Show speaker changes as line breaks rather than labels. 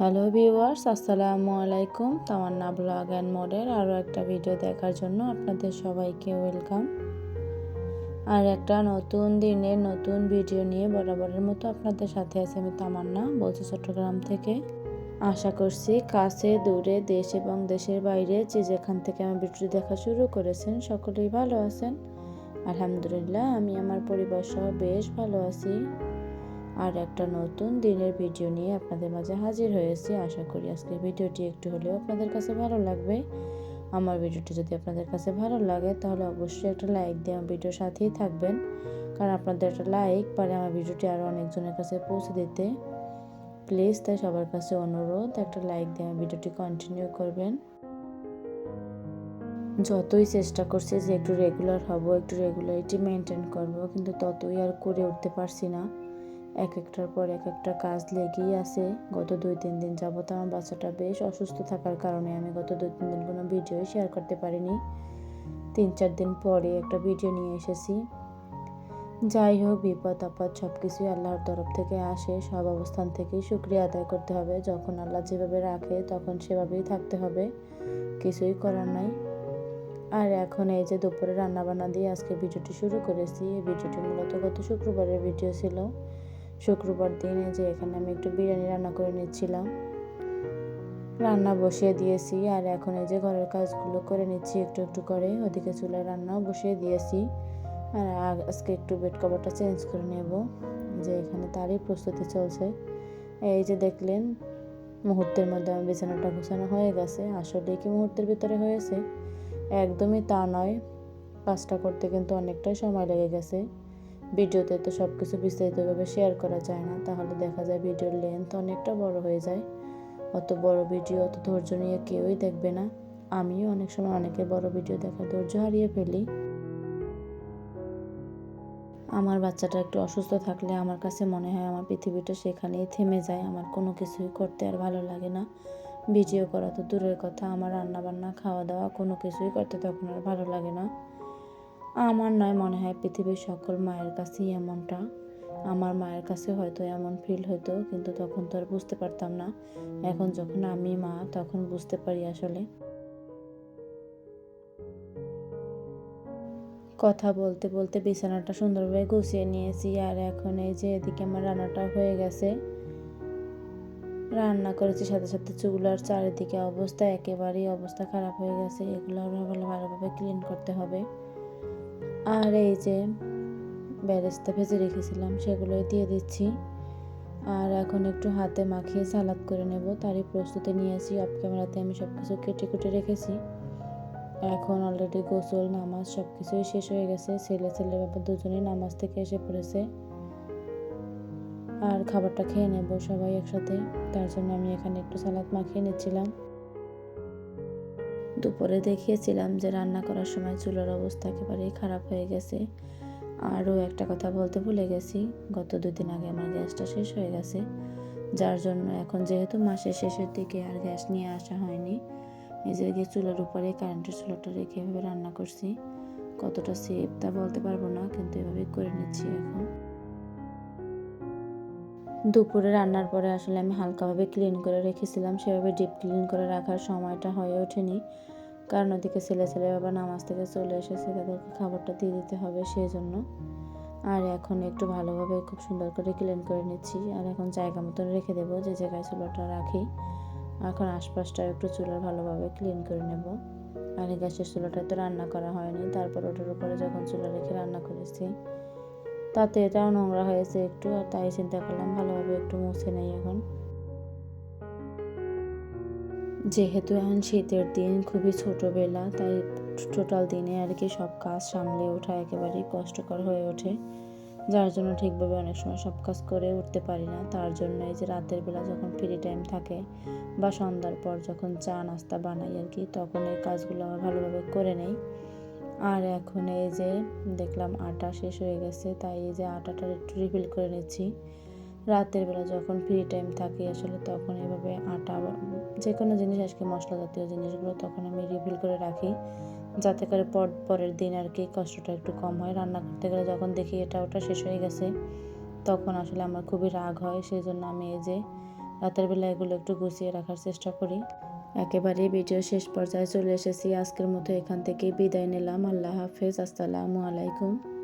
Hello viewers আসসালামু আলাইকুম। তামান্না blog and মোডের আরও একটা ভিডিও দেখার জন্য আপনাদের সবাইকে ওয়েলকাম আর একটা নতুন দিনের নতুন ভিডিও নিয়ে বরাবরের মতো আপনাদের সাথে আছে আমি তামান্না, বলছি চট্টগ্রাম থেকে। আশা করছি কাছে, দূরে, দেশ এবং দেশের বাইরে যে যেখান থেকে আমার ভিডিও দেখা শুরু করেছেন সকলেই ভালো আছেন। আলহামদুলিল্লাহ, আমি আমার পরিবার সহ বেশ ভালো আছি। আর একটা নতুন দিনের ভিডিও নিয়ে আপনাদের মাঝে হাজির হয়েছি। আশা করি আজকে ভিডিওটি একটু হলেও আপনাদের কাছে ভালো লাগবে। আমার ভিডিওটি যদি আপনাদের কাছে ভালো লাগে, তাহলে অবশ্যই একটা লাইক দিয়ে আমার ভিডিওর সাথেই থাকবেন। কারণ আপনাদের একটা লাইক পারে আমার ভিডিওটি আরও অনেকজনের কাছে পৌঁছে দিতে। প্লিজ তাই সবার কাছে অনুরোধ, একটা লাইক দিয়ে আমার ভিডিওটি কন্টিনিউ করবেন। যতই চেষ্টা করছি যে একটু রেগুলার হব, একটু রেগুলারিটি মেনটেন করব, কিন্তু ততই আর করে উঠতে পারছি না। এক একটার পর এক একটা কাজ লেগেই আছে। গত দুই, তিন দিন যাবত আমার বাচ্চাটা বেশ অসুস্থ থাকার কারণে আমি গত দুই, তিন দিন কোনো ভিডিওই শেয়ার করতে পারিনি। তিন, চার দিন পরে একটা ভিডিও নিয়ে এসেছি। যাই হোক, বিপদ, আপদ সব কিছুই আল্লাহর তরফ থেকে আসে। সব অবস্থান থেকেই শুক্রিয়া আদায় করতে হবে। যখন আল্লাহ যেভাবে রাখে, তখন সেভাবেই থাকতে হবে। কিছুই করার নাই। আর এখন এই যে দুপুরে রান্নাবান্না দিয়ে আজকে ভিডিওটি শুরু করেছি। এই ভিডিওটি মূলত গত শুক্রবারের ভিডিও ছিল। শুক্রবার দিনে যে এখানে আমি একটু বিরিয়ানি রান্না করে নিচ্ছিলাম। রান্না বসিয়ে দিয়েছি আর এখন এই যে ঘরের কাজগুলো করে নিচ্ছি একটু একটু করে। ওদিকে চুলায় রান্নাও বসিয়ে দিয়েছি। আর আজকে একটু বেড কভারটা চেঞ্জ করে নেব। যে এখানে তারই প্রস্তুতি চলছে। এই যে দেখলেন, মুহূর্তের মধ্যে আমার বিছানাটা গুছানো হয়ে গেছে। আসলে কি মুহূর্তের ভিতরে হয়েছে? একদমই তা নয়। কাজটা করতে কিন্তু অনেকটাই সময় লেগে গেছে। ভিডিওতে তো সব কিছু বিস্তারিতভাবে শেয়ার করা যায় না। তাহলে দেখা যায় ভিডিওর লেন্থ অনেকটা বড় হয়ে যায়। অত বড় ভিডিও, অত ধৈর্য নিয়ে কেউই দেখবে না। আমিও অনেক সময় অনেকের বড় ভিডিও দেখার ধৈর্য হারিয়ে ফেলি। আমার বাচ্চাটা একটু অসুস্থ থাকলে আমার কাছে মনে হয় আমার পৃথিবীটা সেখানেই থেমে যায়। আমার কোনো কিছুই করতে আর ভালো লাগে না। ভিডিও করা তো দূরের কথা। আমার রান্না বান্না খাওয়া দাওয়া কোনো কিছুই করতে তখন আর ভালো লাগে না। আমার নয় মনে হয় পৃথিবীর সকল মায়ের কাছেই এমনটা। আমার মায়ের কাছে হয়তো এমন ফিল হতো, কিন্তু তখন তো আর বুঝতে পারতাম না। এখন যখন আমি মা, তখন বুঝতে পারি আসলে। কথা বলতে বলতে বিছানাটা সুন্দরভাবে গুছিয়ে নিয়েছি, আর এখন এই যে এদিকে আমার রান্নাটা হয়ে গেছে। রান্না করেছি, সাথে সাথে চুলার চারিদিকে অবস্থা একেবারেই অবস্থা খারাপ হয়ে গেছে। এগুলো ভালো ভালোভাবে ক্লিন করতে হবে। আর এই যে ব্যারেস্তা ভেজে রেখেছিলাম, সেগুলোই দিয়ে দিচ্ছি। আর এখন একটু হাতে মাখিয়ে সালাদ করে নেব। তারই প্রস্তুতি নিয়েছি অফ ক্যামেরাতে আমি সব কিছু কেটে কুটে রেখেছি। এখন অলরেডি গোসল, নামাজ সব কিছুই শেষ হয়ে গেছে। ছেলে ছেলে বাবা দুজনেই নামাজ থেকে এসে পড়েছে। আর খাবারটা খেয়ে নেব সবাই একসাথে। তার জন্য আমি এখানে একটু সালাদ মাখিয়ে নিচ্ছিলাম। দুপুরে দেখিয়েছিলাম যে রান্না করার সময় চুলার অবস্থা একেবারেই খারাপ হয়ে গেছে। আরও একটা কথা বলতে ভুলে গেছি, গত দুদিন আগে আমার গ্যাসটা শেষ হয়ে গেছে, যার জন্য এখন যেহেতু মাসের শেষের দিকে আর গ্যাস নিয়ে আসা হয়নি, নিজের গিয়ে চুলার উপরে কারেন্টের চুলাটা রেখে এভাবে রান্না করছি। কতটা সেফ তা বলতে পারব না, কিন্তু এভাবেই করে নিচ্ছি এখন। দুপুরে রান্নার পরে আসলে আমি হালকাভাবে ক্লিন করে রেখেছিলাম। সেভাবে ডিপ ক্লিন করে রাখার সময়টা হয়ে ওঠেনি। কারণ ওদিকে ছেলে ছেলে বাবা নামাজ থেকে চলে এসেছে, তাদেরকে খাবারটা দিয়ে দিতে হবে সেই জন্য আর এখন একটু ভালোভাবে খুব সুন্দর করে ক্লিন করে নিচ্ছি। আর এখন জায়গা মতন রেখে দেবো, যে জায়গায় চুলাটা রাখি। এখন আশপাশটা একটু চুলার ভালোভাবে ক্লিন করে নেব। আর গ্যাসের চুলাটা তো রান্না করা হয়নি। তারপর ওটার উপরে যখন চুলা রেখে রান্না করেছি তাতে এটাও নোংরা হয়েছে একটু, আর তাই চিন্তা করলাম ভালোভাবে একটু মুছে নেই এখন। যেহেতু এখন শীতের দিন, খুবই ছোটোবেলা, তাই টোটাল দিনে আর কি সব কাজ সামলে ওঠা একেবারেই কষ্টকর হয়ে ওঠে। যার জন্য ঠিকভাবে অনেক সময় সব কাজ করে উঠতে পারি না। তার জন্য এই যে রাতের বেলা যখন ফ্রি টাইম থাকে বা সন্ধ্যার পর যখন চা নাস্তা বানাই আর কি, তখন এই কাজগুলো আমার ভালোভাবে করে নেই। আর এখন এই যে দেখলাম আটা শেষ হয়ে গেছে, তাই এই যে আটাটা একটু রিফিল করে নিচ্ছি। রাতের বেলা যখন ফ্রি টাইম থাকে আসলে তখন এভাবে আটা যে কোনো জিনিস, আজকে মশলা জাতীয় জিনিসগুলো তখন আমি রিফিল করে রাখি। যাতে করে পর, পরের দিন আর কি কষ্টটা একটু কম হয়। রান্না করতে গেলে যখন দেখি এটা ওটা শেষ হয়ে গেছে, তখন আসলে আমার খুবই রাগ হয়। সেই জন্য আমি এই যে রাতের বেলা এগুলো একটু গুছিয়ে রাখার চেষ্টা করি। একেবারে ভিডিও শেষ পর্যায়ে চলে এসেছি। আজকের মতো এখান থেকে বিদায় নিলাম। আল্লাহ হাফেজ। আসসালামু আলাইকুম।